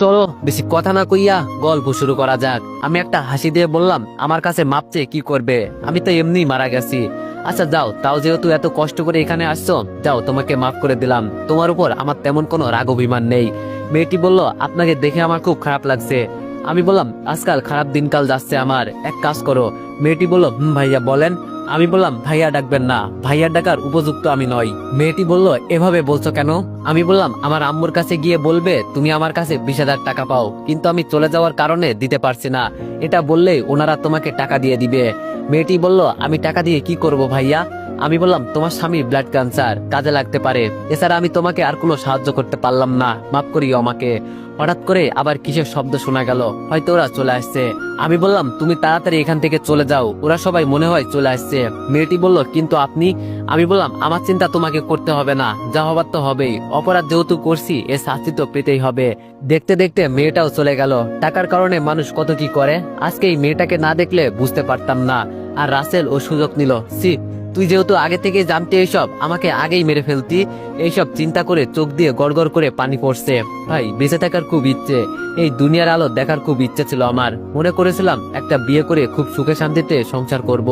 চলো, বেশি কথা না কইয়া গল্প শুরু করা যাক। আমি একটা হাসি দিয়ে বললাম, আমার কাছে মাপছে কি করবে? আমি তো এমনি মারা গেছি। আচ্ছা যাও, তাও যেহেতু এত কষ্ট করে এখানে আসছো, যাও, তোমাকে মাফ করে দিলাম। তোমার উপর আমার তেমন কোনো রাগ অভিমান নেই। মেয়েটি বলল, আপনাকে দেখে আমার খুব খারাপ লাগছে। আমি বললাম, আজকাল খারাপ দিনকাল যাচ্ছে আমার। এক কাজ করো। মেয়েটি বলল, হুম, ভাইয়া, বলেন। আমি বললাম, ভাইয়া ডাকবেন না। ভাইয়া ডাকার উপযুক্ত আমি নই। মেয়েটি বলল, এভাবে বলছো কেন? আমি বললাম, আমার আম্মুর কাছে গিয়ে বলবে, তুমি আমার কাছে বিশ টাকা পাও। কিন্তু আমি চলে যাওয়ার কারণে দিতে পারছি না। এটা বললে ওনারা তোমাকে টাকা দিয়ে দিবে। মেয়েটি বলল, আমি টাকা দিয়ে কি করব ভাইয়া? আমি বললাম, তোমার স্বামী ব্লাড ক্যান্সার কাজে লাগতে পারে। এছাড়া আমি তোমাকে আর কোনো সাহায্য করতে পারলাম না। মাফ করিও আমাকে। হঠাৎ করে আবার কিসের শব্দ শোনা গেল? হয়তো ওরা চলে আসছে। আমি বললাম, তুমি তাড়াতাড়ি এখান থেকে চলে যাও। ওরা সবাই মনে হয় চলে আসছে। মেয়েটি বলল, কিন্তু আপনি? আমি বললাম, আমার চিন্তা তোমাকে করতে হবে না। যা হবার তো হবেই। অপরাধ যেহেতু করছি এ শাস্তি তো পেতেই হবে। দেখতে দেখতে মেয়েটাও চলে গেল। টাকার কারণে মানুষ কত কি করে? আজকে এই মেয়েটাকে না দেখলে বুঝতে পারতাম না। আর রাসেল ও সুযোগ নিল। সি তুই যেহেতু আগে থেকে জানতে এইসব, আমাকে আগেই মেরে ফেলতি। এইসব চিন্তা করে চোখ দিয়ে গড়গড় করে পানি পড়ছে। ভাই, বেঁচে থাকার খুব ইচ্ছে। এই দুনিয়ার আলো দেখার খুব ইচ্ছে ছিল আমার। মনে করেছিলাম একটা বিয়ে করে খুব সুখে শান্তিতে সংসার করব।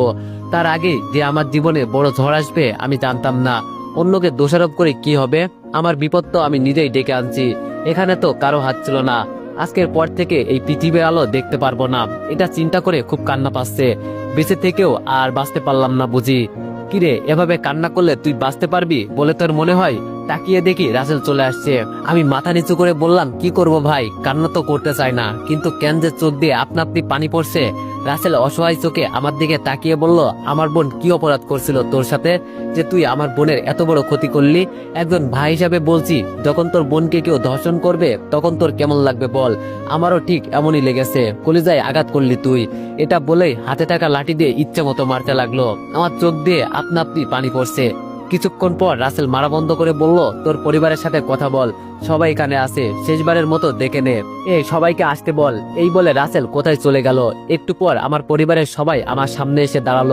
তার আগে যে আমার জীবনে বড় ঝড় আসবে, আমি জানতাম না। অন্যকে দোষারোপ করে কি হবে? আমার বিপদ তো আমি নিজেই ডেকে আনছি। এখানে তো কারও হাত ছিল না। আজকের পর থেকে এই পৃথিবীর আলো দেখতে পারব না। এটা চিন্তা করে খুব কান্না পাচ্ছে। বেঁচে থেকেও আর বাঁচতে পারলাম না বুঝি। কিরে, এভাবে কান্না করলে তুই বাঁচতে পারবি বলে তোর মনে হয়? তাকিয়ে দেখি রাসেল চলে আসছে। আমি মাথা নিচু করে বললাম, কি করব ভাই? কান্না তো করতে চাই না। কিন্তু কেন যে চোখ দিয়ে আপনা আপনি পানি পড়ছে? রাসেল অসহায় চোখে আমার দিকে তাকিয়ে বলল, আমার বোন কি অপরাধ করছিল তোর সাথে? যে তুই আমার বোনের এত বড় ক্ষতি করলি? একজন ভাই হিসাবে বলছি, যখন তোর বোনকে কেউ ধর্ষণ করবে, তখন তোর কেমন লাগবে বল? আমারও ঠিক এমনই লেগেছে। কলিজায় আঘাত করলি তুই। এটা বলেই হাতে থাকা লাঠি দিয়ে ইচ্ছে মতো মারতে লাগল। আমার চোখ দিয়ে আপনা আপনি পানি পড়ছে। কিছুক্ষণ পর রাসেল মারা বন্ধ করে বলল, তোর পরিবারের সাথে কথা বল, সবাই এখানে আছে, শেষবারের মতো দেখে নে। এ সবাইকে আসতে বল। এই বলে রাসেল কোথায় চলে গেল। একটু পর আমার পরিবারের সবাই আমার সামনে এসে দাঁড়াল।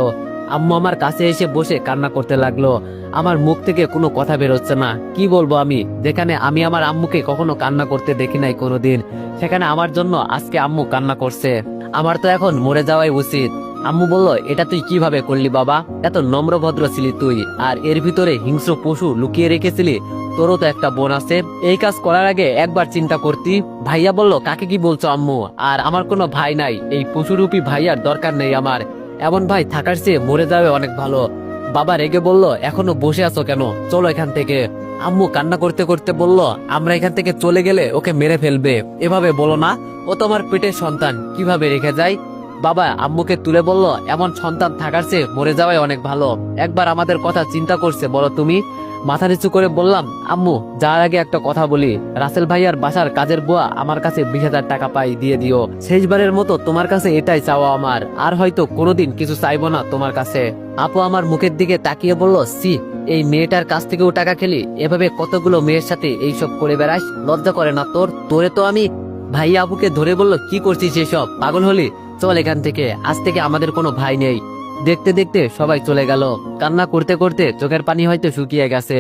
আম্মু আমার কাছে এসে বসে কান্না করতে লাগল। আমার মুখ থেকে কোনো কথা বেরোচ্ছে না। কি বলব আমি? যেখানে আমি আমার আম্মুকে কখনো কান্না করতে দেখি নাই কোনোদিন, সেখানে আমার জন্য আজকে আম্মু কান্না করছে। আমার তো এখন মরে যাওয়াই উচিত। আম্মু বলল, এটা তুই কীভাবে করলি বাবা? এত নম্র ভদ্র ছিলি তুই, আর এর ভিতরে হিংস্র পশু লুকিয়ে রেখেছিলি। তোরও তো একটা বোন আছে। এই কাজ করার আগে একবার চিন্তা করতি। ভাইয়া বলল, কাকে কি বলছো আম্মু? আর আমার কোনো ভাই নাই। এই পশুরূপী ভাইয়ার দরকার নেই আমার। এমন ভাই থাকার চেয়ে মরে যাবে অনেক ভালো। বাবা রেগে বলল, এখনও বসে আছো কেন? চলো এখান থেকে। আম্মু কান্না করতে করতে বলল, আমরা এখান থেকে চলে গেলে ওকে মেরে ফেলবে। এভাবে বলো না। ও তোমার পেটের সন্তান। কীভাবে রেখে যায়? বাবা, আম্মুকে তুলে বলল, এমন সন্তান থাকার চেয়ে মরে যাওয়াই অনেক ভালো। একবার আমাদের কথা চিন্তা করছে, বলো তুমি? মাথা নিচু করে বললাম, আম্মু যার আগে একটা কথা বলি। রাসেল ভাইয়ার বাসার কাজের বুয়া আমার কাছে বিশ হাজার টাকা পাই, দিয়ে দিও। শেষবারের মতো তোমার কাছে এটাই চাওয়া আমার। আর হয়তো কোনোদিন কিছু চাইব না তোমার কাছে। আপু আমার মুখের দিকে তাকিয়ে বলল সি এই মেয়েটার কাছ থেকেও টাকা খেলি। এভাবে কতগুলো মেয়ের সাথে এইসব করে বেড়াস? লজ্জা করে না তোর? তোরে তো আমি ভাইয়া আবুকে ধরে বলল, কি করছিস এসব? পাগল হলি? চল এখান থেকে। আজ থেকে আমাদের কোনো ভাই নেই। দেখতে দেখতে সবাই চলে গেল। কান্না করতে করতে চোখের পানি হয়তো শুকিয়ে গেছে।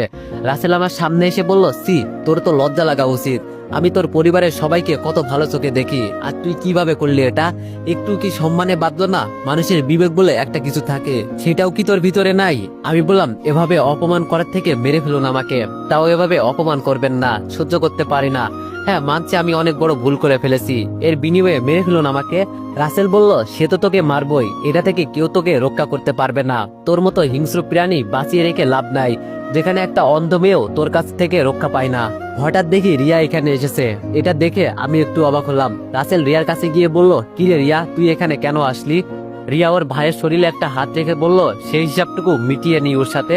রাসেল আমার সামনে এসে বলল সি তোর তো লজ্জা লাগা উচিত। আমি তোর পরিবারের সবাইকে কত ভালো চোখে দেখি। আর তুই কীভাবে করলি এটা? একটু কি সম্মানে বাঁধলো না? মানুষের বিবেক বলে একটা কিছু থাকে। সেটাও কি তোর ভিতরে নাই? আমি বললাম, এভাবে অপমান করার থেকে মেরে ফেলুন আমাকে। তাও এভাবে অপমান করবেন না, সহ্য করতে পারি না। হ্যাঁ মানছি আমি অনেক বড় ভুল করে ফেলেছি। এর বিনিময়ে মেরে ফেলুন আমাকে। রাসেল বলল, সে তো তোকে মারবই। এটা থেকে কেউ তোকে রক্ষা করতে পারবে না। তোর মতো হিংস্র প্রাণী বাঁচিয়ে রেখে লাভ নাই। যেখানে একটা অন্ধ মেয়েও তোর কাছ থেকে রক্ষা পায় না। হঠাৎ দেখি রিয়া এখানে এসেছে। এটা দেখে আমি একটু অবাক হলাম। রাসেল রিয়ার কাছে গিয়ে বলল, কি রে রিয়া, তুই এখানে কেন আসলি? রিয়া ওর ভাইয়ের শরীরে একটা হাত রেখে বলল, সেই হিসাবটুকু মিটিয়ে নি ওর সাথে।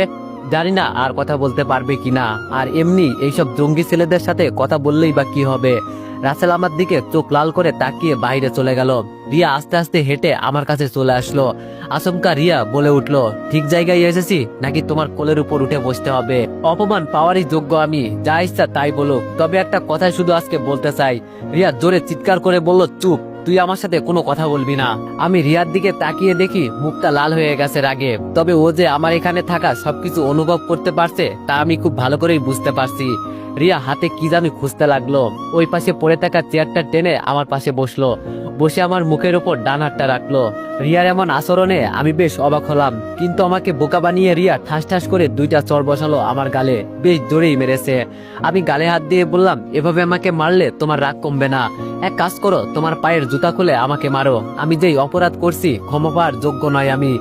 জানি না আর কথা বলতে পারবে কিনা। আর এমনি এইসব জঙ্গি ছেলেদের সাথে কথা বললেই বা কি হবে। রাসেল আমার দিকে চোখ লাল করে তাকিয়ে বাইরে চলে গেল। রিয়া আস্তে আস্তে হেঁটে আমার কাছে চলে আসলো। আচমকা রিয়া বলে উঠল, ঠিক জায়গায় এসেছি? নাকি তোমার কোলের উপর উঠে বসতে হবে? অপমান পাওয়ারই যোগ্য আমি, যা ইচ্ছা তাই বলুক তবে একটা কথা শুধু আজকে বলতে চাই। রিয়া জোরে চিৎকার করে বলল, চুপ, তুই আমার সাথে কোনো কথা বলবি না। আমি রিয়ার দিকে তাকিয়ে দেখি মুখটা লাল হয়ে গেছে রাগে। তবে ও যে আমার এখানে থাকা সবকিছু অনুভব করতে পারছে, তা আমি খুব ভালো করেই বুঝতে পারছি। রিয়া হাতে কি জানি খুঁজতে লাগল। ওই পাশে পড়ে থাকা চেয়ারটা টেনে আমার পাশে বসল। বসে আমার মুখের ওপর ডান হাতটা রাখল। রিয়ার এমন আচরণে আমি বেশ অবাক হলাম, কিন্তু আমাকে বোকা বানিয়ে রিয়া ঠাস ঠাস করে দুইটা চর বসালো আমার গালে। বেশ জোরেই মেরেছে। আমি গালে হাত দিয়ে বললাম, এভাবে আমাকে মারলে তোমার রাগ কমবে না। এক কাজ করো, তোমার পায়ের জুতা খুলে আমাকে মারো। আমি যেই অপরাধ করছি, ক্ষমা পাওয়ার যোগ্য নয় আমি।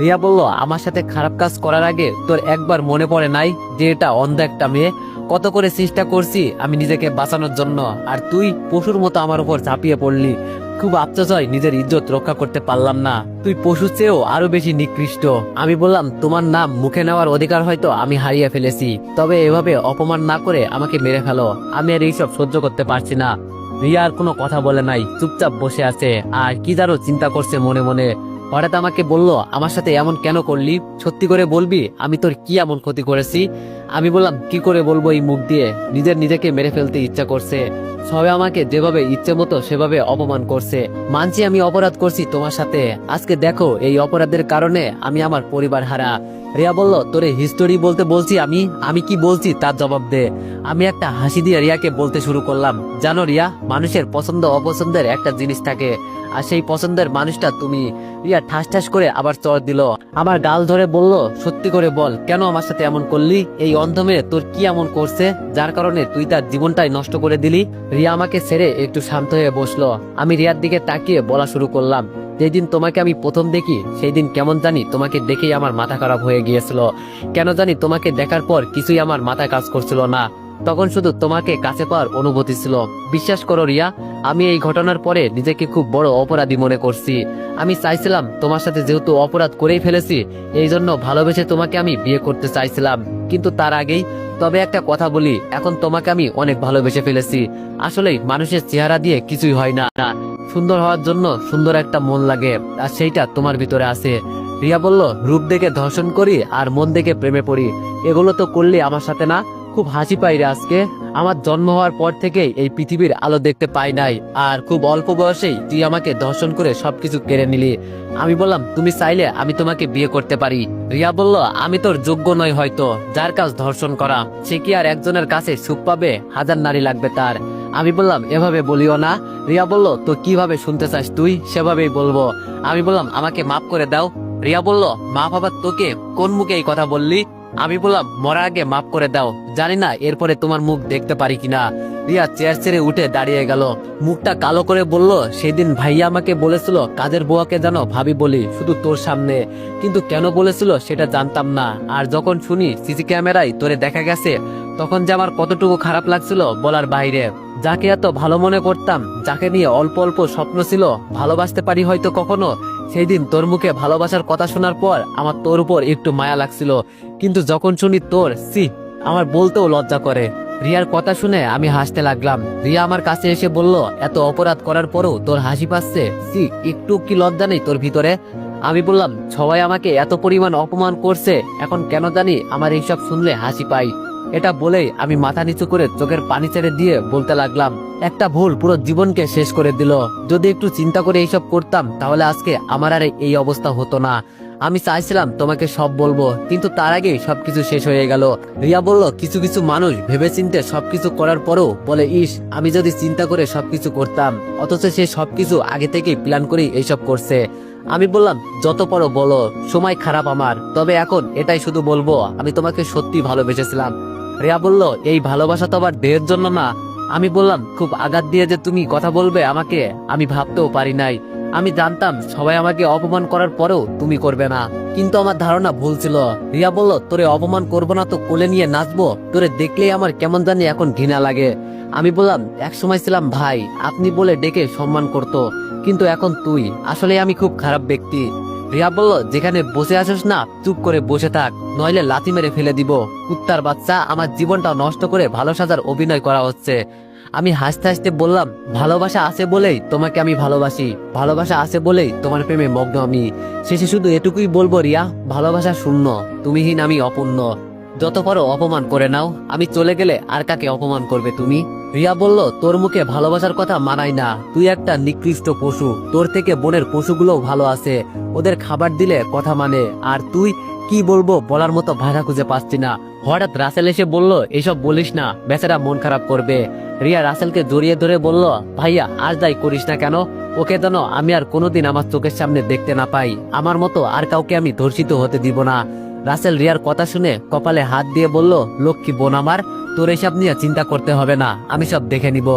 রিয়া বলল, আমার সাথে খারাপ কাজ করার আগে তোর একবার মনে পড়ে নাই যে এটা অন্ধ একটা মেয়ে? কত করে চেষ্টা করছি আমি নিজেকে বাঁচানোর জন্য। আর তুই পশুর মতো আমার উপর ঝাঁপিয়ে পড়লি। খুব আফসোস হয় নিজের ইজ্জত রক্ষা করতে পারলাম না। তুই পশুর চেয়েও আরও বেশি নিকৃষ্ট। আমি বললাম, তোমার নাম মুখে নেওয়ার অধিকার হয়তো আমি হারিয়ে ফেলেছি। তবে এভাবে অপমান না করে আমাকে মেরে ফেলো। আমি আর এইসব সহ্য করতে পারছি না। রিয়া আর কোনো কথা বলে নাই। চুপচাপ বসে আছে। আর কি জানো চিন্তা করছে মনে মনে। হঠাৎ আমাকে বলল, আমার সাথে এমন কেন করলি? সত্যি করে বলবি? আমি তোর কি এমন ক্ষতি করেছি? আমি বললাম, কি করে বলব এই মুখ দিয়ে? নিজের নিজেকে মেরে ফেলতে ইচ্ছা করছে। সবে আমাকে যেভাবে ইচ্ছে মতো সেভাবে অপমান করছে। মানছি আমি অপরাধ করছি তোমার সাথে। আজকে দেখো, এই অপরাধের কারণে আমি আমার পরিবার হারা। রিয়া বলল, তোরে হিস্টোরি বলতে বলছি আমি? আমি কি বলছি? তার জবাব দে। আমি একটা হাসি দিয়ে রিয়াকে বলতে শুরু করলাম। জানো রিয়া, মানুষের পছন্দ অপছন্দের একটা জিনিস থাকে। আর সেই পছন্দের মানুষটা তুমি। রিয়া ঠাস ঠাস করে আবার চর দিল। আমার গাল ধরে বলল, সত্যি করে বল, কেন আমার সাথে এমন করলি? এই অন্ধ মেয়ে তোর কি এমন করছে? যার কারণে তুই তার জীবনটাই নষ্ট করে দিলি? রিয়া আমাকে ছেড়ে একটু শান্ত হয়ে বসল। আমি রিয়ার দিকে তাকিয়ে বলা শুরু করলাম। যেদিন তোমাকে আমি প্রথম দেখি সেই দিন কেমন জানি তোমাকে দেখেই আমার মাথা খারাপ হয়ে গিয়েছিল। কেন জানি তোমাকে দেখার পর কিছুই আমার মাথা কাজ করছিল না। তখন শুধু তোমাকে কাছে পাওয়ার অনুভূতি ছিল। বিশ্বাস করো রিয়া, আমি এই ঘটনার পরে নিজেকে খুব বড় অপরাধী মনে করছি। আমি চাইছিলাম তোমার সাথে যেহেতু অপরাধ করেই ফেলেছি, এই জন্য ভালোবেসে তোমাকে আমি বিয়ে করতে চাইছিলাম। কিন্তু তার আগেই তবে একটা কথা বলি, এখন তোমাকে আমি অনেক ভালোবেসে ফেলেছি। আসলেই মানুষের চেহারা দিয়ে কিছুই হয় না। না সুন্দর হওয়ার জন্য সুন্দর একটা মন লাগে, আর সেইটা তোমার ভিতরে আছে। রিয়া বলল, রূপ দেখে ধর্ষণ করি আর মন দেখে প্রেমে পড়ি। এগুলো তো করলে আমার সাথে না খুব হাসি পাই রে আজকে। আমার জন্ম হওয়ার পর থেকেই এই পৃথিবীর আলো দেখতে পাই নাই। আর খুব অল্প বয়সেই তুই আমাকে ধর্ষণ করে সবকিছু কেড়ে নিলি। আমি বললাম, তুমি চাইলে আমি তোমাকে বিয়ে করতে পারি। রিয়া বলল, আমি তোর যোগ্য নই হয়তো। যার কাজ ধর্ষণ করা, সে কি আর একজনের কাছে সুখ পাবে? হাজার নারী লাগবে তার। আমি বললাম, এভাবে বলিও না। রিয়া বলল তো কীভাবে শুনতে চাস তুই? সেভাবেই বলব। আমি বললাম, আমাকে মাফ করে দাও। রিয়া বলল, মা বাবা তোকে কোন মুখে এই কথা বললি? আমি বললাম মরা আগে মাফ করে দাও। জানি না এরপরে তোমার মুখ দেখতে পারি কিনা। রিয়া চেয়ার ছেড়ে উঠে দাঁড়িয়ে গেল। মুখটা কালো করে বলল, সেদিন ভাইয়া আমাকে বলেছিল, কাজের বুয়াকে জানো ভাবি বলি, শুধু তোর সামনে। কিন্তু কেন বলেছিল সেটা জানতাম না। আর যখন শুনি সিসি ক্যামেরায় তোরে দেখা গেছে, তখন যে আমার কতটুকু খারাপ লাগছিল বলার বাইরে। যাকে এত ভালো মনে করতাম, যাকে নিয়ে অল্প অল্প স্বপ্ন ছিল, ভালোবাসতে পারি হয়তো কখনো, সেই দিন তোর মুখে ভালোবাসার কথা শোনার পর আমার তোর উপর একটু মায়া লাগছিল। কিন্তু যখন শুনি তোর সি আমার বলতেও লজ্জা করে। রিয়ার কথা শুনে আমি হাসতে লাগলাম। রিয়া আমার কাছে এসে বলল, এত অপরাধ করার পরও তোর হাসি পাচ্ছে? সি একটু কি লজ্জা নেই তোর ভিতরে? আমি বললাম, সবাই আমাকে এত পরিমাণ অপমান করছে, এখন কেন জানি আমার এইসব শুনলে হাসি পাই। এটা বলেই আমি মাথা নিচু করে চোখের পানি ছেড়ে দিয়ে বলতে লাগলাম, একটা ভুল পুরো জীবনকে শেষ করে দিল। যদি একটু চিন্তা করে এইসব করতাম, তাহলে আজকে আমার আর এই অবস্থা হতো না। আমি চাইছিলাম তোমাকে সব বলব, কিন্তু তার আগেই সবকিছু শেষ হয়ে গেল। রিয়া বলল, কিছু কিছু মানুষ ভেবেচিন্তে সবকিছু করার পরও বলে, ইস, আমি যদি চিন্তা করে সবকিছু করতাম, অথচ সে সবকিছু আগে থেকেই প্ল্যান করেই এইসব করছে। আমি বললাম, যত পরো বলো, সময় খারাপ আমার, তবে এখন এটাই শুধু বলব, আমি তোমাকে সত্যি ভালোবেসেছিলাম। রিয়া বলল, এই ভালোবাসা তো আবার দেহের জন্য না। আমি বললাম, খুব আঘাত দিয়ে যে তুমি কথা বলবে আমাকে, আমি ভাবতেও পারি নাই। আমি জানতাম সবাই আমাকে অপমান করার পরেও তুমি করবে না। কিন্তু আমার ধারণা ভুল ছিল। রিয়া বলল, তোরে অপমান করব না তো কোলে নিয়ে নাচবো। তোরে দেখলেই আমার কেমন জানি এখন ঘৃণা লাগে। আমি বললাম, এক সময় ছিলাম ভাই, আপনি বলে ডেকে সম্মান করতো। কিন্তু এখন তুই আসলে আমি খুব খারাপ ব্যক্তি। রিয়া বলল, যেখানে বসে আসিস না, চুপ করে বসে থাক, নইলে লাথি মেরে ফেলে দিব। কুত্তার বাচ্চা, আমার জীবনটা নষ্ট করে ভালো সাজার অভিনয় করা হচ্ছে। আমি হাসতে হাসতে বললাম, ভালোবাসা আছে বলেই তোমাকে আমি ভালোবাসি। ভালোবাসা আছে বলেই তোমার প্রেমে মগ্ন আমি। শেষে শুধু এটুকুই বলব রিয়া, ভালোবাসা শূন্য। তুমিহীন আমি অপূর্ণ। যত পারো অপমান করে নাও, আমি চলে গেলে আর কাকে অপমান করবে তুমি? রিয়া বলল, তোর মুখে ভালোবাসার কথা মানাই না। তুই একটা নিকৃষ্ট পশু। তোর থেকে বনের পশুগুলোও ভালো আছে। ওদের খাবার দিলে কথা মানে। আর তুই, কি বলব বলার মতো ভাষা খুঁজে পাচ্ছি না। হঠাৎ রাসেল এসে বলল, এসব বলিস না, বেচারা মন খারাপ করবে। রিয়া রাসেলকে জড়িয়ে ধরে বলল, ভাইয়া, আজ দায় করিস না কেন? ওকে যেন আমি আর কোনোদিন আমার চোখের সামনে দেখতে না পাই। আমার মতো আর কাউকে আমি ধর্ষিত হতে দিব না। রাসেল রিয়ার কথা শুনে কপালে হাত দিয়ে বলল, লক্ষ্মী বোন আমার, তোর এসব নিয়ে চিন্তা করতে হবে না, আমি সব দেখে নিব।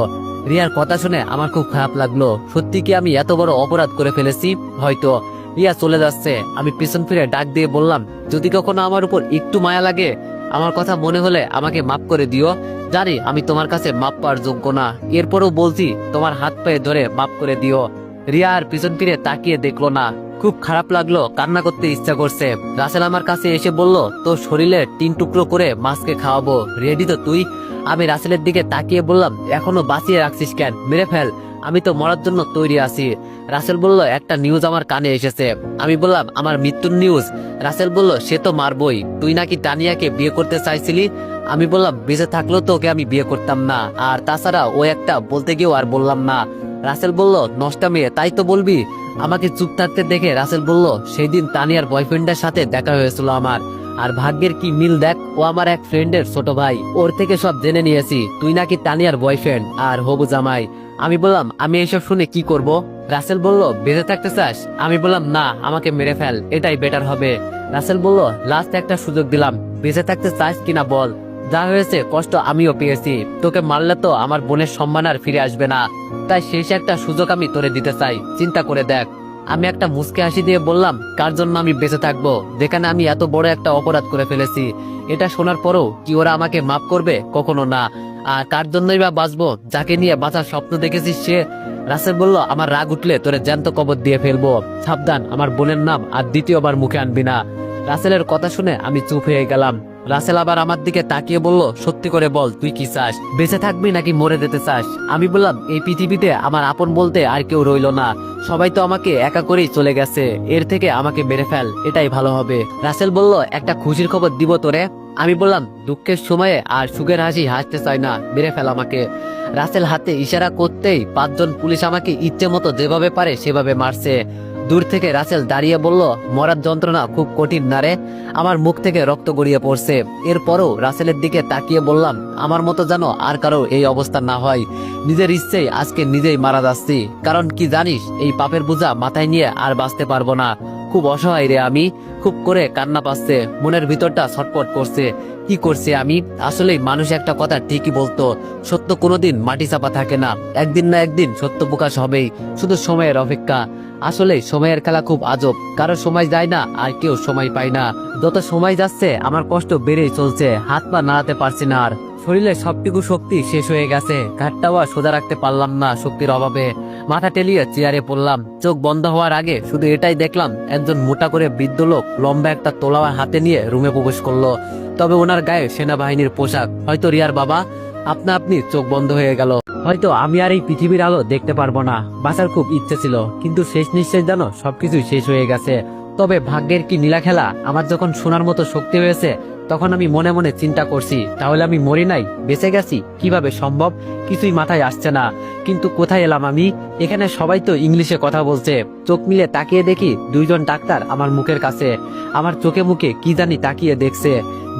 রিয়ার কথা শুনে আমার খুব খারাপ লাগল। সত্যি কি আমি এত বড় অপরাধ করে ফেলেছি? হয়তো। রিয়া চলে যাচ্ছে। আমি পিছন ফিরে ডাক দিয়ে বললাম, যদি কখনো আমার উপর একটু মায়া লাগে, আমার কথা মনে হলে আমাকে মাফ করে দিও। জানি আমি তোমার কাছে মাপ পাওয়ার যোগ্য না। এরপরও বলছি, তোমার হাত পায়ে ধরে মাফ করে দিও। রিয়া আর পিছন ফিরে তাকিয়ে দেখল না। খুব খারাপ লাগল, কান্না করতে ইচ্ছা করছে। রাসেল আমার কাছে এসে বলল, তোর শরীরে তিন টুকরো করে মাছকে খাওয়াবো। রেডি তো তুই? আমি রাসেলের দিকে তাকিয়ে বললাম, এখনও বাঁচিয়ে রাখছিস কেন? মেরে ফেল। আমি তো মরার জন্য তৈরি আছি। রাসেল বলল, একটা নিউজ আমার কানে এসেছে। আমি বললাম, আমার মৃত্যুর নিউজ রাসেল বলল, সে তো মারবই। তুই নাকি তানিয়াকে বিয়ে করতে চাইছিলি? আমি বললাম, বেঁচে থাকলেও তো ওকে আমি বিয়ে করতাম না। আর তাছাড়া ও একটা বলতে গিয়েও আর বললাম না। রাসেল বলল, নষ্টা মেয়ে, তাই তো বলবি? আমাকে চুপ থাকতে দেখে রাসেল বলল, সেই দিন তানিয়ার বয়ফ্রেন্ডের সাথে দেখা হয়েছিল আমার। আর ভাগ্যের কি মিল দেখ, ও আমার এক ফ্রেন্ডের ছোট ভাই। ওর থেকে সব জেনে নিয়েছি, তুই নাকি তানিয়ার বয়ফ্রেন্ড আর হবু জামাই। আমি বললাম, আমি এসব শুনে কি করব? রাসেল বলল, বেঁচে থাকতে চাস? আমি বললাম, না, আমাকে মেরে ফেল, এটাই বেটার হবে। রাসেল বলল লাস্ট একটা সুযোগ দিলাম, বেঁচে থাকতে চাস কিনা বল। যা হয়েছে, কষ্ট আমিও পেয়েছি। তোকে মারলে তো আমার বোনের সম্মান আর ফিরে আসবে না। তাই শেষ একটা সুযোগ আমি তোরে দিতে চাই। চিন্তা করে দেখ। আমি একটা মুসকে হাসি দিয়ে বললাম, কার জন্য আমি বেঁচে থাকব? যেখানে আমি এত বড় একটা অপরাধ করে ফেলেছি। এটা শোনার পরও কি ওরা আমাকে মাফ করবে? কখনো না। আর কার জন্যই বা বাঁচবো? যাকে নিয়ে বাঁচার স্বপ্ন দেখেছিস সে? রাসেল বলল, আমার রাগ উঠলে তোরে জ্যান্ত কবর দিয়ে ফেলব। সাবধান, আমার বোনের নাম আর দ্বিতীয়বার মুখে আনবি না। রাসেলের কথা শুনে আমি চুপ হয়ে গেলাম। রাসেল আবার আমার দিকে তাকিয়ে বলল, সত্যি করে বল, তুই কি চাস? বেঁচে থাকবি নাকি মরে যেতে চাস? আমি বললাম, এই পৃথিবীতে আমার আপন বলতে আর কেউ রইল না। সবাই তো আমাকে একা করেই চলে গেছে। এর থেকে আমাকে মেরে ফেল, এটাই ভালো হবে। রাসেল বলল, একটা খুশির খবর দিব তোরে? আমি বললাম, দুঃখের সময়ে আর সুখের হাসি হাসতে চাই না, মেরে ফেল আমাকে। রাসেল হাতে ইশারা করতেই পাঁচজন পুলিশ আমাকে ইচ্ছে মতো যেভাবে পারে সেভাবে মারছে। দূর থেকে রাসেল দাঁড়িয়ে বলল, মরার যন্ত্রণা খুব কঠিন না রে। আমার মুখ থেকে রক্ত গড়িয়ে পড়ছে। এরপরও রাসেলের দিকে তাকিয়ে বললাম, আমার মতো যেন আর কারও এই অবস্থা না হয়। নিজের ইচ্ছেই আজকে নিজেই মারা যাচ্ছি। কারণ কি জানিস, এই পাপের বোঝা মাথায় নিয়ে আর বাঁচতে পারব না। খুব অসহায় রে আমি। খুব করে কান্না পাচ্ছে। মনের ভিতরটা ছটপট করছে। কি করছে আমি? আসলেই মানুষ একটা কথা ঠিকই বলতো, সত্য কোনোদিন মাটি চাপা থাকে না। একদিন না একদিন সত্য প্রকাশ হবেই। শুধু সময়ের অপেক্ষা। আসলে সময়ের খেলা খুব আজব। কারও সময় যায় না, আর কেউ সময় পায় না। যত সময় যাচ্ছে, আমার কষ্ট বেড়েই চলছে। হাত পা নাড়াতে পারছি না আর। শরীরে সবটুকু শক্তি শেষ হয়ে গেছে। ঘাটটাও আর সোজা রাখতে পারলাম না শক্তির অভাবে। মাথা টেলিয়ে চেয়ারে পড়লাম। চোখ বন্ধ হওয়ার আগে শুধু এটাই দেখলাম, একজন মোটা করে বৃদ্ধ লোক লম্বা একটা তোলাওয়ার হাতে নিয়ে রুমে প্রবেশ করল। তবে ওনার গায়ে সেনাবাহিনীর পোশাক। হয়তো রিয়ার বাবা আপনা আপনি চোখ বন্ধ হয়ে গেল। হয়তো আমি আর এই পৃথিবীর আলো দেখতে পারব না। বাঁচার খুব ইচ্ছে ছিল, কিন্তু শেষ নিঃশ্বাস জানো সবকিছুই শেষ হয়ে গেছে। তবে ভাগ্যের কি নীলা খেলা? আমার যখন শোনার মতো শক্তি হয়েছে, তখন আমি মনে মনে চিন্তা করছি, তাহলে আমি মরি নাই, বেঁচে গেছি, কীভাবে সম্ভব? কিছুই মাথায় আসছে না। কিন্তু কোথায় এলাম আমি? এখানে সবাই তো ইংলিশে কথা বলছে। চোখ মিলে তাকিয়ে দেখি দুইজন ডাক্তার আমার মুখের কাছে। আমার চোখে মুখে কি জানি তাকিয়ে দেখছে।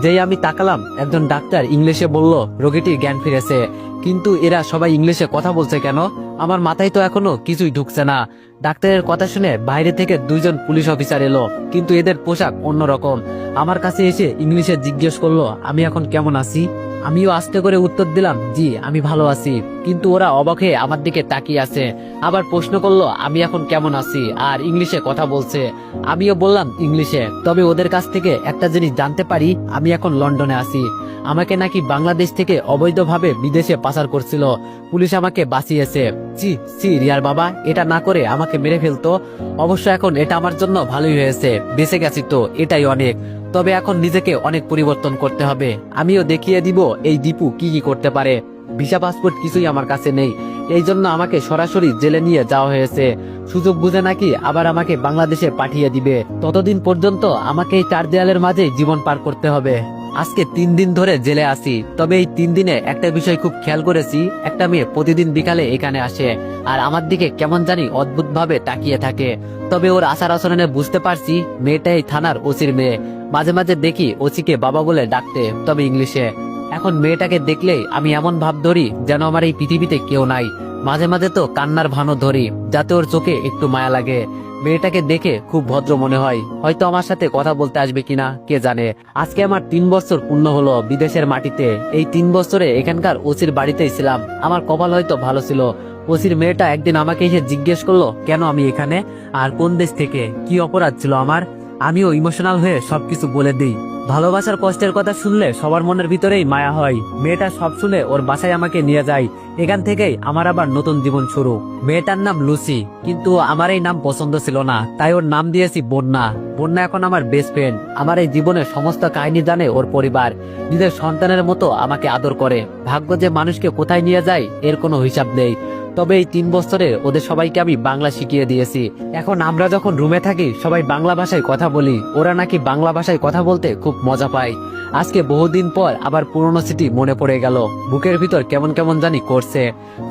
যেই আমি তাকালাম, একজন ডাক্তার ইংলিশে বলল রোগীটির জ্ঞান ফিরেছে। কিন্তু এরা সবাই ইংলিশে কথা বলছে কেন? আমার মাথায় তো এখনও কিছুই ঢুকছে না। ডাক্তারের কথা শুনে বাইরে থেকে দুইজন পুলিশ অফিসার এলো, কিন্তু এদের পোশাক অন্যরকম। আমার কাছে এসে ইংলিশে জিজ্ঞেস করল, আমি এখন কেমন আছি? আমিও আস্তে করে উত্তর দিলাম, জি, আমি ভালো আছি। কিন্তু ওরা অবাক হয়ে আমার দিকে তাকিয়ে আছে। আবার প্রশ্ন করল, আমি এখন কেমন আছি? আর ইংলিশে কথা বলছে। আমিও বললাম, ইংলিশে। তবে ওদের কাছ থেকে একটা জিনিস জানতে পারি, আমি এখন লন্ডনে আছি। আমাকে নাকি বাংলাদেশ থেকে অবৈধভাবে বিদেশে পাচার করছিল। পুলিশ আমাকে বাঁচিয়েছে। জি জি রিয়ার বাবা, এটা না করে আমাকে মেরে ফেলতো। অবশ্য এখন এটা আমার জন্য ভালোই হয়েছে। বেঁচে গেছি তো, এটাই অনেক। তবে এখন নিজেকে অনেক পরিবর্তন করতে হবে। আমিও দেখিয়ে দিব এই দীপু কি কি করতে পারে। ভিসা পাসপোর্ট কিছুই আমার কাছে নেই। এই জন্য আমাকে সরাসরি জেলে নিয়ে যাওয়া হয়েছে। সুযোগ বুঝে নাকি আবার আমাকে বাংলাদেশে পাঠিয়ে দিবে। ততদিন পর্যন্ত আমাকে এই চার দেয়ালের মাঝে জীবন পার করতে হবে। আজকে তিন দিন ধরে জেলে আসি তবে এই তিন দিনে একটা বিষয় খুব খেয়াল করেছি, একটা মেয়ে প্রতিদিন বিকালে এখানে আসে আর আমার দিকে কেমন জানি অদ্ভুত ভাবে তাকিয়ে থাকে। তবে ওর আচার আচরণে বুঝতে পারছি মেয়েটা এই থানার ওসির মেয়ে। মাঝে মাঝে দেখি ওসিকে বাবা বলে ডাকতে, তবে ইংলিশে। এখন মেয়েটাকে দেখলে আমি এমন ভাব ধরি যেন আমার এই পৃথিবীতে কেউ নাই। মাঝে মাঝে তো কান্নার ভানও ধরি, যাতে ওর চোখে একটু মায়া লাগে। মেয়েটাকে দেখে খুব ভদ্র মনে হয়, হয়তো আমার সাথে কথা বলতে আসবে কিনা, কে জানে। আজকে আমার তিন বছর পূর্ণ হলো বিদেশের মাটিতে। এই তিন বছরে এখানকার ওসির বাড়িতেই ছিলাম। আমার কপাল হয়তো ভালো ছিল। ওসির মেয়েটা একদিন আমাকে এসে জিজ্ঞেস করল, কেন আমি এখানে? আর কোন দেশ থেকে? কি অপরাধ ছিল আমার? আমিও ইমোশনাল হয়ে সবকিছু বলে দিই। ভালোবাসার কষ্টের কথা শুনলে সবার মনের ভিতরেই মায়া হয়। মেয়েটা সব শুনে ওর বাসায় আমাকে নিয়ে যায়। এখান থেকেই আমার আবার নতুন জীবন শুরু। মেয়েটার নাম লুসি, কিন্তু আমার এই নাম পছন্দ ছিল না, তাই ওর নাম দিয়েছি বন্যা। বন্যা এখন আমার বেস্ট ফ্রেন্ড আমার এই জীবনের সমস্ত কাহিনী জানে ওর পরিবার। নিজের সন্তানের মতো আমাকে আদর করে। ভাগ্য যে মানুষকে কোথায় নিয়ে যায়, এর কোনো হিসাব নেই। তবে এই তিন বছরে ওদের সবাইকে আমি বাংলা শিখিয়ে দিয়েছি। এখন আমরা যখন রুমে থাকি, সবাই বাংলা ভাষায় কথা বলি। ওরা নাকি বাংলা ভাষায় কথা বলতে খুব মজা পায়। আজকে বহুদিন পর আবার পুরনো স্মৃতি মনে পড়ে গেল। বুকের ভিতর কেমন কেমন জানি করছে।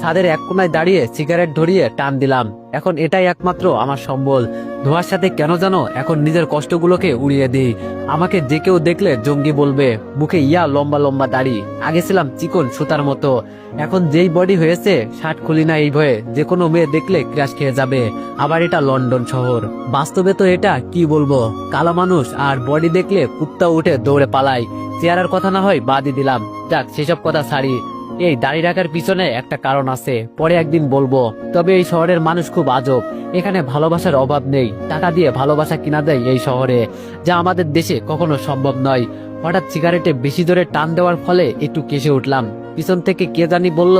ছাদের এক কোনায় দাঁড়িয়ে সিগারেট ধরিয়ে টান দিলাম। এখন এটাই একমাত্র আমার সম্বল। ধোয়ার সাথে কেন জানো এখন নিজের কষ্টগুলোকে উড়িয়ে দিই। আমাকে যে কেউ দেখলে জঙ্গি বলবে, মুখে ইয়া লম্বা লম্বা দাড়ি, আগে ছিলাম চিকন সুতার মতো। এখন যেই বডি হয়েছে, শার্ট খুলি না এই ভয়ে। যে কোনো মেয়ে দেখলে ক্র্যাশ খেয়ে যাবে। আবার এটা লন্ডন শহর। বাস্তবে তো এটা, কি বলব? কালো মানুষ আর বডি দেখলে কুত্তা উঠে দৌড়ে পালায় চেয়ারার কথা না হয় বাদই দিলাম। যাক, সেসব কথা ছাড়ি। এই দাড়ি রাখার পিছনে একটা কারণ আছে, পরে একদিন বলব। তবে এই শহরের মানুষ খুব আজব। এখানে ভালোবাসার অভাব নেই। টাকা দিয়ে ভালোবাসা কিনা দেয় এই শহরে, যা আমাদের দেশে কখনো সম্ভব নয়। হঠাৎ সিগারেটে বেশি জোরে টান দেওয়ার ফলে একটু কেসে উঠলাম। পিছন থেকে কে জানি বলল,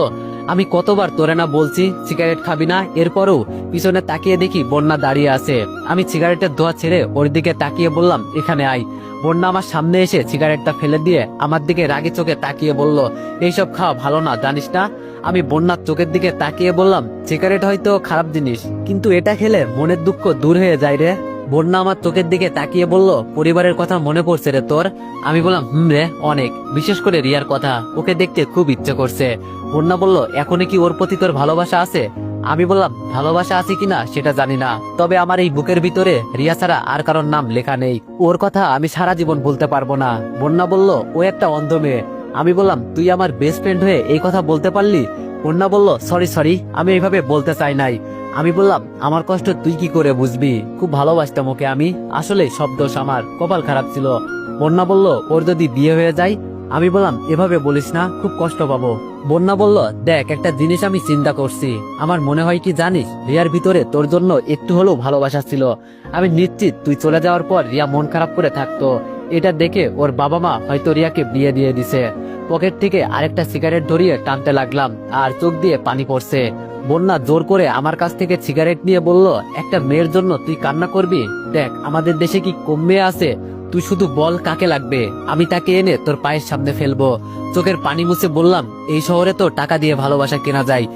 আমি কতবার তোরে না বলছি সিগারেট খাবি না? এরপরও পিছনে তাকিয়ে দেখি বন্যা দাঁড়িয়ে আছে। আমি সিগারেটের ধোয়া ছেড়ে ওর দিকে তাকিয়ে বললাম, এখানে আয়। বন্যা আমার সামনে এসে সিগারেটটা ফেলে দিয়ে আমার দিকে রাগে চোখে তাকিয়ে বলল, এইসব খাওয়া ভালো না, জানিস না? আমি বন্যার চোখের দিকে তাকিয়ে বললাম সিগারেট হয়তো খারাপ জিনিস, কিন্তু এটা খেলে মনের দুঃখ দূর হয়ে যায় রে। বন্যা আমার চোখের দিকে তাকিয়ে বলল, পরিবারের কথা মনে পড়ছে রে তোর? আমি বললাম, হুম রে, অনেক। বিশেষ করে রিয়ার কথা। ওকে দেখতে খুব ইচ্ছে করছে। বন্যা বলল, এখনই কি ওর প্রতি তোর ভালোবাসা আছে? আমি বললাম, ভালোবাসা আছে কিনা সেটা জানি না। তবে আমার এই বুকের ভিতরে রিয়া ছাড়া আর কারোর নাম লেখা নেই। ওর কথা আমি সারা জীবন বলতে পারব না। বন্যা বলল, ও একটা অন্ধ মেয়ে। আমি বললাম, তুই আমার বেস্ট ফ্রেন্ড হয়ে এই কথা বলতে পারলি? বন্যা বলল সরি সরি আমি এইভাবে বলতে চাই নাই। আমি বললাম, আমার কষ্ট তুই কি করে বুঝবি? খুব ভালোবাসতাম ওকে আমি। আসলে সব দোষ আমার। কপাল খারাপ ছিল। বন্যা বলল, ওর যদি বিয়ে হয়ে যায়? আমি বললাম, এভাবে বলিস না, খুব কষ্ট পাবো। বন্যা বলল, দেখ, একটা জিনিস আমি চিন্তা করছি। আমার মনে হয় কি জানিস, রিয়ার ভিতরে তোর জন্য একটু হলেও ভালোবাসা ছিল। আমি নিশ্চিত তুই চলে যাওয়ার পর রিয়া মন খারাপ করে থাকতো। এটা দেখে ওর বাবা মা হয়তো রিয়াকে বিয়ে দিয়ে দিছে। পকেট থেকে আরেকটা সিগারেট ধরিয়ে টানতে লাগলাম, আর চোখ দিয়ে পানি পড়ছে। বন্যা জোর করে আমার কাছ থেকে সিগারেট নিয়ে বলল, একটা মেয়ের জন্য তুই কান্না করবি? দেখ, আমাদের দেশে কি কম মেয়ে আছে? তুই শুধু বল কাকে লাগবে? আমি তাকে এনে তোর পায়ের সামনে ফেলব। চোখের পানি মুছে বললাম, এই শহরে তো টাকা দিয়ে ভালোবাসা কেনা যায়।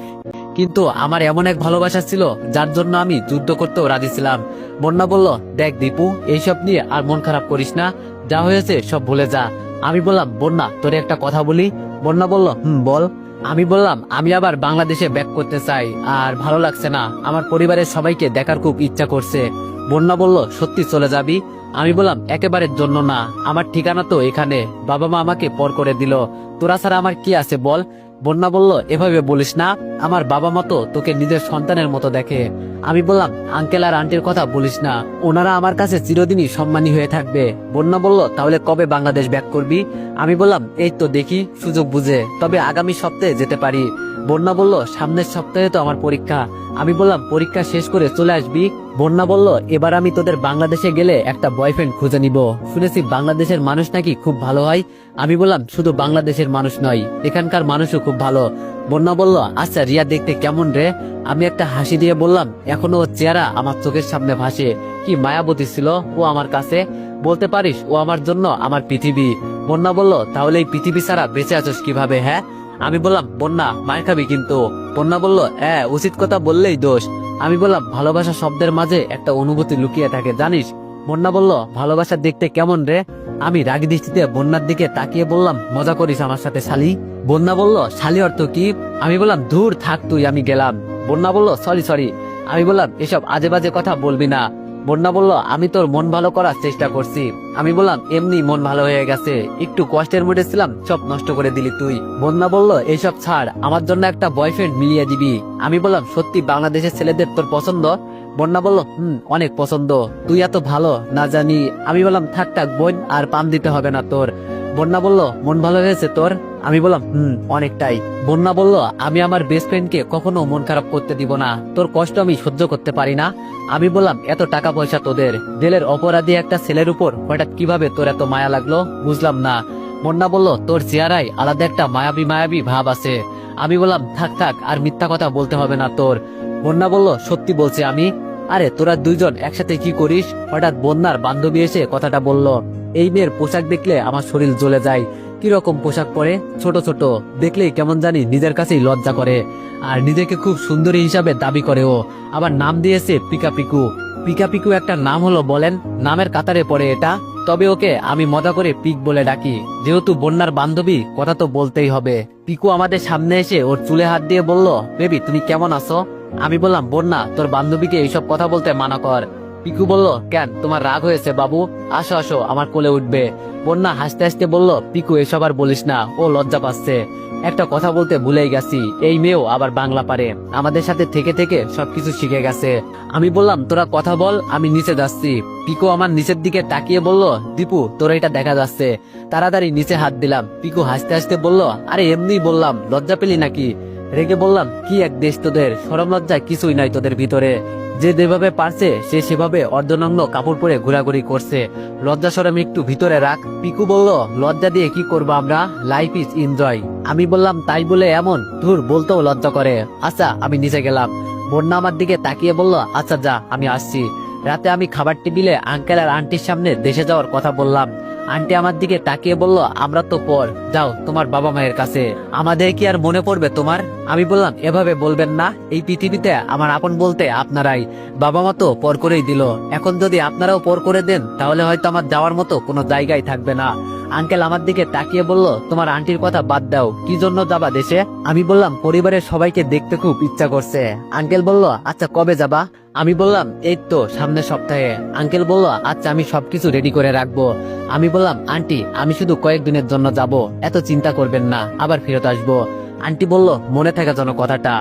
কিন্তু আমার এমন এক ভালোবাসা ছিল, যার জন্য আমি যুদ্ধ করতেও রাজি ছিলাম। বন্যা বলল, দেখ দীপু, এইসব নিয়ে আর মন খারাপ করিস না। যা হয়েছে সব ভুলে যা। আমি বললাম, বন্যা, তোরে একটা কথা বলি? বন্যা বলল, হুম, বল। আমি বললাম, আমি আবার বাংলাদেশে ব্যাক করতে চাই, আর ভালো লাগছে না। আমার পরিবারের সবাইকে দেখার খুব ইচ্ছা করছে। বন্যা বলল, সত্যি চলে যাবি? আমি বললাম, একেবারের জন্য না। আমার ঠিকানা তো এখানে। বাবা মা আমাকে পর করে দিল। তোরা ছাড়া আমার কি আছে বল? বন্যা বলল, এভাবে বলিস না। আমার বাবা মতো তোকে নিজের সন্তানের মতো দেখে। আমি বললাম, আঙ্কেল আর আন্টির কথা বলিস না। ওনারা আমার কাছে চিরদিনই সম্মানী হয়ে থাকবে। বন্যা বলল, তাহলে কবে বাংলাদেশ ব্যাক করবি? আমি বললাম, এই তো দেখি, সুযোগ বুঝে। তবে আগামী সপ্তাহে যেতে পারি। বন্যা বলল, সামনের সপ্তাহে তো আমার পরীক্ষা। আমি বললাম, পরীক্ষা শেষ করে চলে আসবি? বন্যা বলল, এবার আমি তোদের বাংলাদেশে গেলে একটা বয়ফ্রেন্ড খুঁজে নিব। শুনেছি বাংলাদেশের মানুষ নাকি খুব ভালো হয়। আমি বললাম, শুধু বাংলাদেশের মানুষ নয়, এখানকার মানুষও খুব ভালো। বন্যা বলল আচ্ছা রিয়া, দেখতে কেমন রে? আমি একটা হাসি দিয়ে বললাম, এখনও ওর চেহারা আমার চোখের সামনে ভাসে। কি মায়াবতী ছিল ও আমার কাছে। বলতে পারিস, ও আমার জন্য আমার পৃথিবী। বন্যা বলল, তাহলে এই পৃথিবী ছাড়া বেঁচে আছিস কীভাবে হ্যাঁ? আমি বললাম, বন্যা মায়ের খাবি কিন্তু। বন্যা বলল হ্যাঁ উচিত কথা বললেই দোষ। আমি বললাম, ভালোবাসা শব্দের মাঝে একটা অনুভূতি লুকিয়ে থাকে, জানিস? বন্যা বলল, ভালোবাসা দেখতে কেমন রে? আমি রাগি দৃষ্টিতে বন্যার দিকে তাকিয়ে বললাম, মজা করিস আমার সাথে, শালি? বন্যা বলল, শালি অর্থ কি? আমি বললাম দূর থাক তুই, আমি গেলাম। বন্যা বলল, সরি সরি। আমি বললাম, এসব আজে বাজে কথা বলবি না। বন্যা বলল, আমি তোর মন ভালো করার চেষ্টা করছি। আমি বললাম, এমনি মন ভালো হয়ে গেছে। একটু কষ্টের মধ্যে ছিলাম, সব নষ্ট করে দিলি তুই। বন্যা বলল, এইসব ছাড়, আমার জন্য একটা বয়ফ্রেন্ড মিলিয়ে দিবি। আমি বললাম, সত্যি বাংলাদেশের ছেলেদের তোর পছন্দ? বন্যা বলল, হম, অনেক পছন্দ। তুই এত ভালো, না জানি। আমি বললাম, থাক থাক বোন, আর পাম দিতে হবে না তোর। বন্যা বলল, মন ভালো হয়েছে তোর? আমি বললাম, হুম, অনেকটাই। বন্যা বলল, আমি আমার বেস্ট ফ্রেন্ডকে কখনো মন খারাপ করতে দিব না। তোর কষ্ট আমি সহ্য করতে পারি না। আমি বললাম, এত টাকা পয়সা তোদের। জেলের অপরাধী একটা ছেলের উপর হঠাৎ কীভাবে তোর এত মায়া লাগল? বুঝলাম না। বন্যা বলল, তোর চেহারায় আলাদা একটা মায়াবী মায়াবী ভাব আছে। আমি বললাম, থাক থাক, আর মিথ্যা কথা বলতে হবে না তোর। বন্যা বলল, সত্যি বলছে আমি। আরে, তোরা দুইজন একসাথে কি করিস? হঠাৎ বন্যার বান্ধবী এসে কথাটা বলল, এই মেয়ের পোশাক দেখলে আমার শরীর জ্বলে যায়। কীরকম পোশাক পরে? ছোট ছোট। দেখলেই কেমন জানি নিজের কাছেই লজ্জা করে। আর নিজেকে খুব সুন্দরী হিসাবে দাবি করে ও। আবার নাম দিয়েছে পিকা পিকু। পিকা পিকু একটা নাম হলো, বলেন, নামের কাতারে পড়ে এটা। তবে ওকে আমি মজা করে পিক বলে ডাকি। যেহেতু বন্যার বান্ধবী, কথা তো বলতেই হবে। পিকু আমাদের সামনে এসে ওর চুলে হাত দিয়ে বলল, বেবি, তুমি কেমন আছো? আমি বললাম, বন্যা, তোর বান্ধবীকে এইসব কথা বলতে মানা কর। পিকু বলল, কেন, তোমার রাগ হয়েছে, বাবু? আসো আসো, আমার কোলে উঠবে। বন্যা হাসতে হাসতে বলল, পিকু, এসব আর বলিস না, ও লজ্জা পাচ্ছে। একটা কথা বলতে ভুলেই গেছি। এই মেয়েও আবার বাংলা পারে। আমাদের সাথে থেকে থেকে সবকিছু শিখে গেছে। আমি বললাম, তোরা কথা বল, আমি নিচে যাচ্ছি। পিকো আমার নিচের দিকে তাকিয়ে বলল, দীপু, তোরা এটা দেখা যাচ্ছে। তাড়াতাড়ি নিচে হাত দিলাম। পিকু হাসতে হাসতে বলল, আরে এমনি বললাম, লজ্জা পেলি নাকি? রেগে বললাম, কি এক দেশ তোদের? সরম লজ্জা কিছুই নাই তোদের ভিতরে। যে যেভাবে পারছে, সে সেভাবে অর্ধনগ্ন কাপড় পরে ঘোরাঘুরি করছে। লজ্জা সরম একটু ভিতরে রাখ। পিকু বলল, লজ্জা দিয়ে কি করব আমরা? লাইফ ইজ এনজয় আমি বললাম, তাই বলে এমন? ধুর, বলতেও লজ্জা করে। আচ্ছা আমি নিচে গেলাম। বন্যা আমার দিকে তাকিয়ে বলল আচ্ছা যা, আমি আসছি। রাতে আমি খাবার টেবিলে আঙ্কেল আর আন্টির সামনে দেশে যাওয়ার কথা বললাম। আন্টি আমার দিকে তাকিয়ে বলল, আমরা তো পর। যাও, তোমার বাবা মায়ের কাছে। আমাদের কি আর মনে পড়বে তোমার? আমি বললাম, এভাবে বলবেন না। এই পৃথিবীতে আমার আপন বলতে আপনারাই। বাবা মা তো পর করেই দিল। এখন যদি আপনারাও পর করে দেন, তাহলে হয়তো আমার যাওয়ার মতো কোনো জায়গায় থাকবে না। আঙ্কেল আমার দিকে তাকিয়ে বলল, তোমার আন্টির কথা বাদ দাও, কি জন্য যাবা দেশে? আমি বললাম, পরিবারের সবাইকে দেখতে খুব ইচ্ছা করছে। আঙ্কেল বলল আচ্ছা কবে যাবা? আমি বললাম, এই তো, সামনের সপ্তাহে। আঙ্কেল বলল আচ্ছা আমি সবকিছু রেডি করে রাখব। আমি বললাম, আন্টি, আমি শুধু কয়েকদিনের জন্য যাব, এত চিন্তা করবেন না, আবার ফেরত আসব। আন্টি বলল, মনে থাকা যেন কথাটা।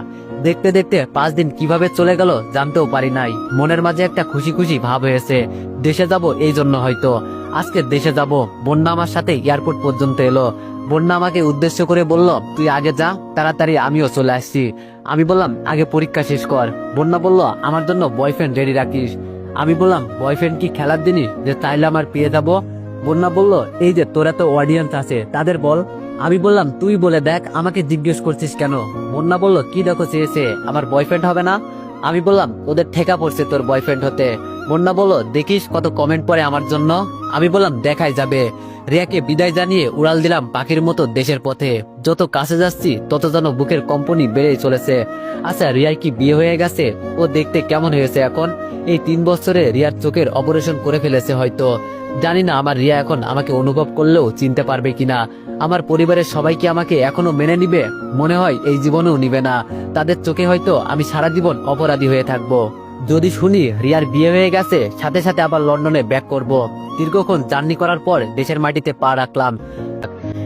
দেখতে দেখতে পাঁচ দিন কীভাবে চলে গেল জানতেও পারি নাই। মনের মাঝে একটা খুশি খুশি ভাব হয়েছে, দেশে যাব এই জন্য হয়তো। আজকে দেশে যাব। বন্যা আমার সাথে এয়ারপোর্ট পর্যন্ত এলো। বন্যা আমাকে উদ্দেশ্য করে বলল, তুই আগে যা, তাড়াতাড়ি আমিও চলে আসছি। আমি বললাম, আগে পরীক্ষা শেষ কর। বন্যা বলল, আমার জন্য বয়ফ্রেন্ড রেডি রাখিস। আমি বললাম বয়ফ্রেন্ড কি খেলার জিনিস? যে চাইলে আমার পেয়ে যাব? বন্যা বলল, এই যে তোরা তো অডিয়েন্স আছে, তাদের বল। আমি বললাম, তুই বলে দেখ, আমাকে জিজ্ঞেস করছিস কেন? বন্যা বলল, কি দেখো চেয়েছে আমার বয়ফ্রেন্ড হবে না? আমি বললাম, ওদের ঠেকা পড়ছে তোর বয়ফ্রেন্ড হতে। বন্যা বলল, দেখিস কত কমেন্ট পরে আমার জন্য? আমি বললাম, দেখাই যাবে। রিয়াকে বিদায় জানিয়ে উড়াল দিলাম পাখির মতো দেশের পথে। যত কাছে যাচ্ছি, তত যেন বুকের কম্পনি বেড়েই চলেছে। আচ্ছা রিয়ার কি বিয়ে হয়ে গেছে? ও দেখতে কেমন হয়েছে এখন? এই তিন বছরে রিয়ার চোখের অপারেশন করে ফেলেছে হয়তো। জানি না আমার রিয়া এখন আমাকে অনুভব করলেও চিনতে পারবে কিনা। আমার পরিবারের সবাই কি আমাকে এখনও মেনে নিবে? মনে হয় এই জীবনেও নিবে না। তাদের চোখে হয়তো আমি সারা জীবন অপরাধী হয়ে থাকব। যদি শুনি রিয়ার বিয়ে হয়ে গেছে, সাথে সাথে আবার লন্ডনে ব্যাক করব। দীর্ঘক্ষণ জার্নি করার পর দেশের মাটিতে পা রাখলাম।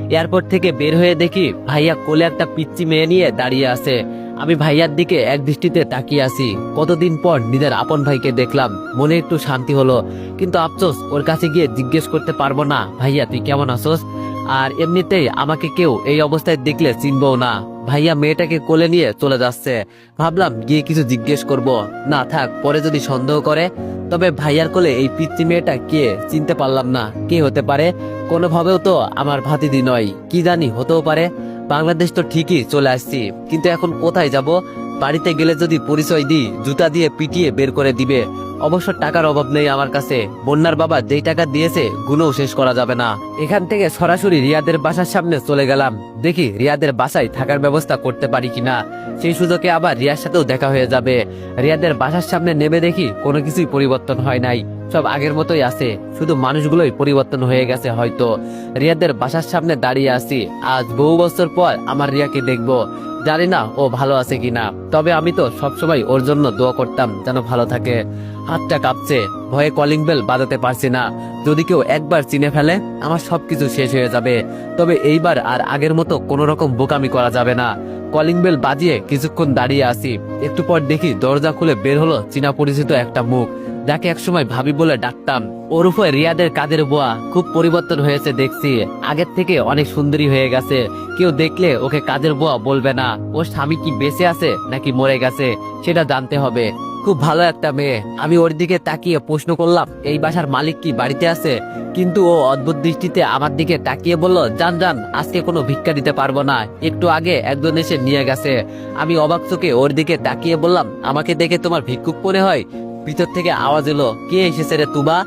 এয়ারপোর্ট থেকে বের হয়ে দেখি ভাইয়া কোলে একটা পিচ্চি মেয়ে নিয়ে দাঁড়িয়ে আছে। আমি ভাইয়ার দিকে এক দৃষ্টিতে তাকিয়ে আছি। কতদিন পর নিজের আপন ভাইকে দেখলাম। মনে একটু শান্তি হলো। কিন্তু আফসোস, ওর কাছে গিয়ে জিজ্ঞেস করতে পারব না, ভাইয়া, তুই কেমন আছোস? আর এমনিতেই আমাকে কেউ এই অবস্থায় দেখলে চিনবও না। ভাইয়া মেয়েটাকে কোলে নিয়ে চলে যাচ্ছে। ভাবলাম গিয়ে কিছু জিজ্ঞেস করব। না থাক, পরে যদি সন্দেহ করে, তবে ভাইয়ার কোলে এই পিতৃ মেয়েটা কে চিনতে পারলাম না। কে হতে পারে? কোনোভাবেও তো আমার ভাতিদি নয়। কি জানি, হতেও পারে। বাংলাদেশ তো ঠিকই চলে আসছি। কিন্তু এখন কোথায় যাব? বাড়িতে গেলে যদি পরিচয় দিই, জুতা দিয়ে পিটিয়ে বের করে দিবে। অবশ্য টাকার অভাব নেই আমার কাছে। বন্যার বাবা যেই টাকা দিয়েছে, গুণও শেষ করা যাবে না। এখান থেকে সরাসরি রিয়াদের বাসার সামনে চলে গেলাম। দেখি রিয়াদের বাসায় থাকার ব্যবস্থা করতে পারি কিনা। সেই সুযোগে আবার রিয়ার সাথেও দেখা হয়ে যাবে। রিয়াদের বাসার সামনে নেমে দেখি কোনো কিছুই পরিবর্তন হয় নাই। সব আগের মতোই আছে। শুধু মানুষগুলোই পরিবর্তন হয়ে গেছে হয়তো। রিয়াদের বাসার সামনে দাঁড়িয়ে আছি। আজ বহু বছর পর আমার রিয়াকে দেখব। জানি না ও ভালো আছে কিনা। তবে আমি তো সবসময় ওর জন্য দোয়া করতাম যেন ভালো থাকে। হাতটা কাঁপছে। ভয়ে কলিং বেল বাজাতে পারছি না। যদি কেউ একবার চিনে ফেলে, আমার সবকিছু শেষ হয়ে যাবে। তবে এইবার আর আগের মতো কোনো রকম বোকামি করা যাবে না। কলিং বেল বাজিয়ে কিছুক্ষণ দাঁড়িয়ে আসি একটু পর দেখি দরজা খুলে বের হলো চীনা পরিচিত একটা মুখ। যাকে একসময় ভাবি বলে ডাকতাম, ওর উপরে রিয়াদের কাদের বোয়া খুব পরিবর্তন হয়েছে দেখছি। আগের থেকে অনেক সুন্দরী হয়ে গেছে। কেউ দেখলে ওকে কাজের বোয়া বলবে না, ওর স্বামী কি বেঁচে আছে নাকি মরে গেছে, সেটা জানতে হবে। খুব ভালো একটা মেয়ে। আমি ওর দিকে তাকিয়ে প্রশ্ন করলাম, এই বাসার মালিক কি বাড়িতে আছে? কিন্তু ও অদ্ভুত দৃষ্টিতে আমার দিকে তাকিয়ে বলল যান যান আজকে কোনো ভিক্ষা দিতে পারব না। একটু আগে একজন এসে নিয়ে গেছে। আমি অবাক চোখে ওর দিকে তাকিয়ে বললাম, আমাকে দেখে তোমার ভিক্ষুক মনে হয়? ভিতর থেকে আওয়াজ এলো, কে এসেছে রে তুবা?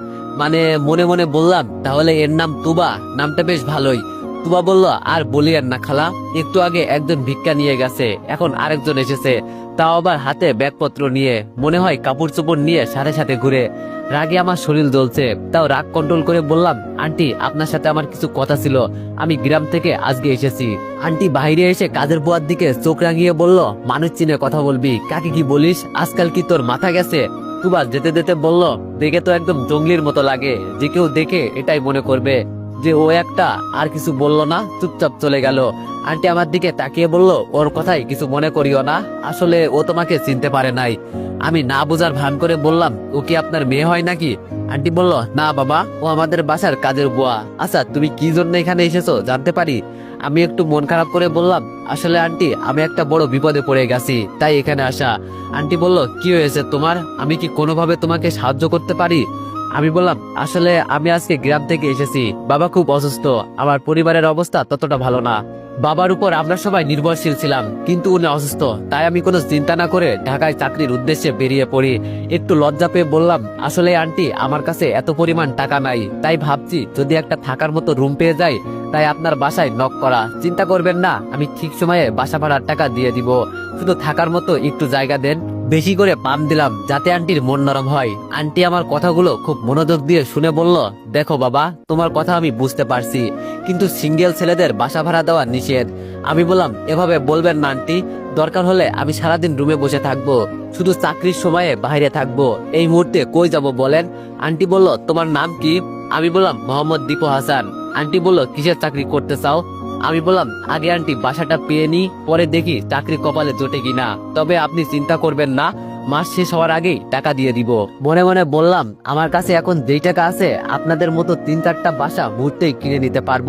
মানে মনে মনে বললাম, তাহলে এর নাম তুবা, নামটা বেশ ভালোই। তুবা বলল, আর বলি আর না খালা, একটু আগে একজন ভিক্ষা নিয়ে গেছে, এখন আরেকজন এসেছে, তাও আবার হাতে ব্যাগপত্র নিয়ে, মনে হয় কাপড় চোপড় নিয়ে সাথে সাথে ঘুরে। রাগে আমার শরীর জ্বলছে, তাও রাগ কন্ট্রোল করে বললাম, আন্টি, আপনার সাথে আমার কিছু কথা ছিল, আমি গ্রাম থেকে আজকে এসেছি। আন্টি বাইরে এসে কাজের বুয়ার দিকে চোখ রাঙিয়ে বলল, মানুষ চিনে কথা বলবি, কাকে কি বলিস? আজকাল কি তোর মাথা গেছে? তুবা যেতে যেতে বলল, দেখে তো একদম জঙ্গলির মতো লাগে। যে কেউ দেখে এটাই মনে করবে। যে ও একটা আর কিছু বলল না, চুপচাপ চলে গেল। আন্টি আমার দিকে তাকিয়ে বলল, ওর কথাই কিছু মনে করিও না। আসলে ও তোমাকে চিনতে পারে নাই। আমি না বোঝার ভান করে বললাম, ও কি আপনার মেয়ে হয় নাকি? আন্টি বলল, না বাবা, ও আমাদের বাসার কাজের বুয়া। আচ্ছা তুমি কি জন্য এখানে এসেছ জানতে পারি? আমি একটু মন খারাপ করে বললাম, আসলে আন্টি, আমি একটা বড় বিপদে পড়ে গেছি, তাই এখানে আসা। আন্টি বলল, কি হয়েছে তোমার? আমি কি কোনোভাবে তোমাকে সাহায্য করতে পারি? আমি বললাম, আসলে আমি আজকে গ্রাম থেকে এসেছি। বাবা খুব অসুস্থ। আমার পরিবারের অবস্থা ততটা ভালো না। বাবার উপর আমরা সবাই নির্ভরশীল ছিলাম, কিন্তু উনি অসুস্থ। তাই আমি কোনো চিন্তা না করে ঢাকায় চাকরির উদ্দেশ্যে বেরিয়ে পড়ি। একটু লজ্জা পেয়ে বললাম, আসলে আন্টি, আমার কাছে এত পরিমাণ টাকা নাই। তাই ভাবছি, যদি একটা থাকার মতো রুম পেয়ে যাই, তাই আপনার বাসায় নক করা। চিন্তা করবেন না, আমি ঠিক সময়ে বাসা ভাড়ার টাকা দিয়ে দিব। শুধু থাকার মতো একটু জায়গা দেন। বেশি করে পাম দিলাম যাতে আন্টির মন নরম হয়। আন্টি আমার কথাগুলো খুব মনোযোগ দিয়ে শুনে বলল, দেখো বাবা, তোমার কথা আমি বুঝতে পারছি, কিন্তু সিঙ্গেল ছেলেদের বাসা ভাড়া দেওয়া নিষেধ। আমি বললাম, এভাবে বলবেন না আন্টি, দরকার হলে আমি সারাদিন রুমে বসে থাকব, শুধু চাকরির সময়ে বাইরে থাকব, এই মুহূর্তে কই যাব বলেন? আন্টি বলল, তোমার নাম কি? আমি বললাম, মোহাম্মদ দীপু হাসান। আন্টি বলল, কিসের চাকরি করতে চাও? আমি বললাম, আগে আন্টি বাসাটা পেয়ে নি, পরে দেখি চাকরি কপালে জোটে কিনা। তবে আপনি চিন্তা করবেন না, মাস শেষ হওয়ার আগেই টাকা দিয়ে দিব। মনে মনে বললাম, আমার কাছে এখন যেই টাকা আছে, আপনাদের মতো তিন চারটা বাসা মুহূর্তেই কিনে নিতে পারব।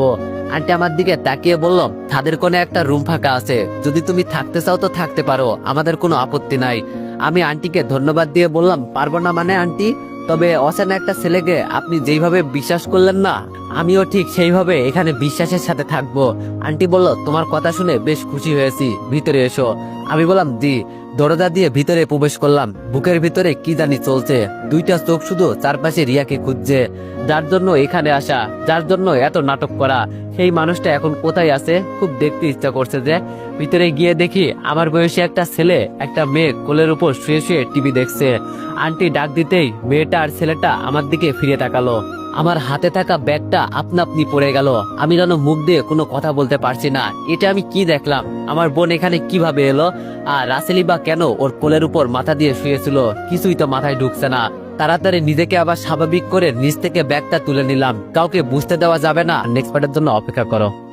আন্টি আমার দিকে তাকিয়ে বলল তাদের কোনে একটা রুম ফাঁকা আছে। যদি তুমি থাকতে চাও তো থাকতে পারো, আমাদের কোনো আপত্তি নাই। আমি আন্টিকে ধন্যবাদ দিয়ে বললাম, পারব না মানে আন্টি? তবে অচেনা একটা ছেলেকে আপনি যেইভাবে বিশ্বাস করলেন না, আমিও ঠিক সেইভাবে এখানে বিশ্বাসের সাথে থাকব। আন্টি বলল, তোমার কথা শুনে বেশ খুশি হয়েছি, ভিতরে এসো। আমি বললাম দি দরজা দিয়ে ভিতরে প্রবেশ করলাম। বুকের ভিতরে কি জানি চলছে। দুইটা চোখ শুধু চারপাশে রিয়াকে খুঁজছে, যার জন্য এখানে আসা, যার জন্য এত নাটক করা। সেই মানুষটা এখন কোথায় আছে খুব দেখতে ইচ্ছা করছে যে, ভিতরে গিয়ে দেখি আমার বয়সী একটা ছেলে, একটা মেয়ে কোলের উপর শুয়ে শুয়ে টিভি দেখছে। আন্টি ডাক দিতেই মেয়েটা আর ছেলেটা আমার দিকে ফিরে তাকালো। আমার হাতে থাকা ব্যাগটা আপনা আপনি পড়ে গেল। আমি যেন মুখ দিয়ে কোনো কথা বলতে পারছি না, এটা আমি কি দেখলাম? আমার বোন এখানে কীভাবে এলো? আর রাসেলি বা কেন ওর কোলের উপর মাথা দিয়ে শুয়েছিল? কিছুই তো মাথায় ঢুকছে না। তাড়াতাড়ি নিজেকে আবার স্বাভাবিক করে নিজ থেকে ব্যাগটা তুলে নিলাম। কাউকে বুঝতে দেওয়া যাবে না। নেক্সট পার্টের জন্য অপেক্ষা করো।